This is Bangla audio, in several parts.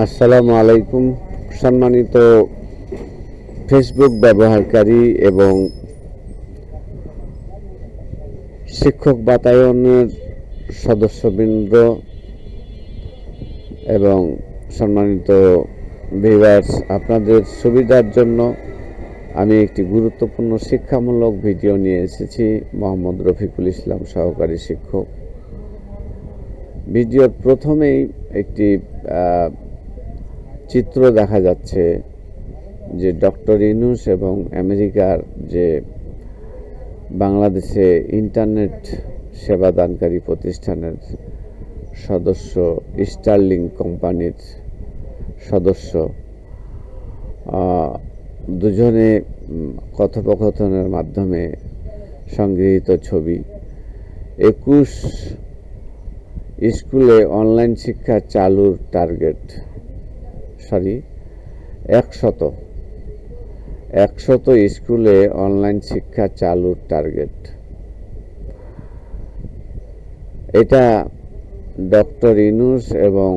আসসালামু আলাইকুম। সম্মানিত ফেসবুক ব্যবহারকারী এবং শিক্ষক বাতায়নের সদস্যবৃন্দ এবং সম্মানিত ভিউয়ার্স আপনাদের সুবিধার জন্য আমি একটি গুরুত্বপূর্ণ শিক্ষামূলক ভিডিও নিয়ে এসেছি, মোহাম্মদ রফিকুল ইসলাম সহকারী শিক্ষক। ভিডিওর প্রথমেই একটি চিত্র দেখা যাচ্ছে যে ডক্টর ইনুস এবং আমেরিকার যে বাংলাদেশে ইন্টারনেট সেবাদানকারী প্রতিষ্ঠানের সদস্য, স্টার্লিং কোম্পানির সদস্য দুজনে কথোপকথনের মাধ্যমে সংগৃহীত ছবি। একুশ স্কুলে অনলাইন শিক্ষা চালুর টার্গেট। সরি, একশত। একশত স্কুলে অনলাইন শিক্ষা চালুর টার্গেট। এটা ডক্টর ইনুস এবং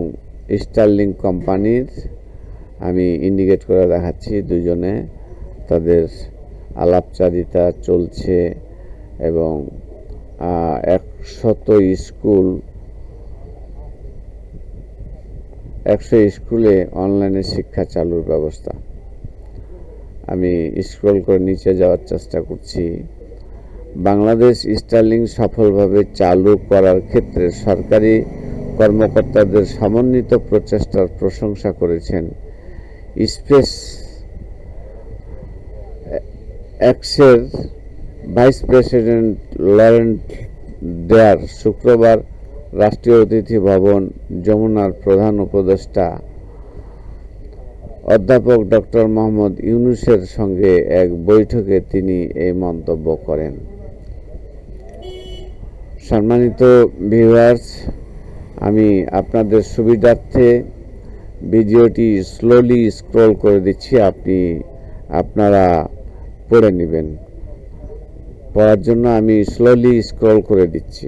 স্টার্লিং কোম্পানির, আমি ইন্ডিকেট করে দেখাচ্ছি দুজনে, তাদের আলাপচারিতা চলছে এবং একশত স্কুল একশো স্কুলে অনলাইনে শিক্ষা চালুর ব্যবস্থা। আমি স্ক্রল করে নিচে যাওয়ার চেষ্টা করছি। বাংলাদেশ স্টার্লিং সফলভাবে চালু করার ক্ষেত্রে সরকারি কর্মকর্তাদের সমন্বিত প্রচেষ্টার প্রশংসা করেছেন। স্পেস এক্সের ভাইস প্রেসিডেন্ট লরেন্ট ডেয়ার শুক্রবার রাষ্ট্রীয় অতিথি ভবন যমুনার প্রধান উপদেষ্টা অধ্যাপক ডক্টর মোহাম্মদ ইউনুসের সঙ্গে এক বৈঠকে তিনি এই মন্তব্য করেন। সম্মানিত ভিউয়ার্স, আমি আপনাদের সুবিধার্থে ভিডিওটি স্লোলি স্ক্রল করে দিচ্ছি, আপনি, আপনারা পড়ে নেবেন। পড়ার জন্য আমি স্লোলি স্ক্রল করে দিচ্ছি।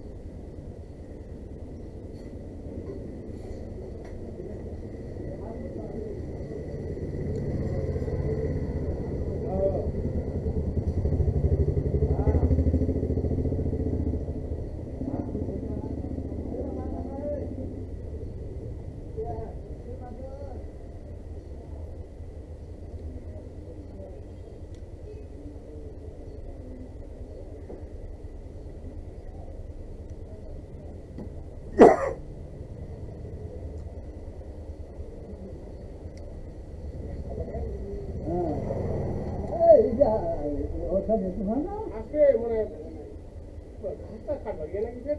আজকে মানে ঘাসটা কাটবা গিয়ে নাকি যে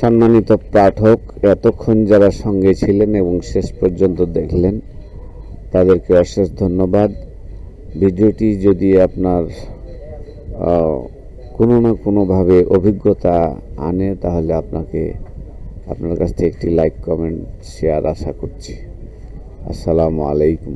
সম্মানিত পাঠক, এতক্ষণ যারা সঙ্গে ছিলেন এবং শেষ পর্যন্ত দেখলেন, তাদেরকে অশেষ ধন্যবাদ। ভিডিওটি যদি আপনার কোনো না কোনোভাবে অভিজ্ঞতা আনে, তাহলে আপনাকে, আপনার কাছ থেকে একটি লাইক, কমেন্ট, শেয়ার আশা করছি। আসসালামু আলাইকুম।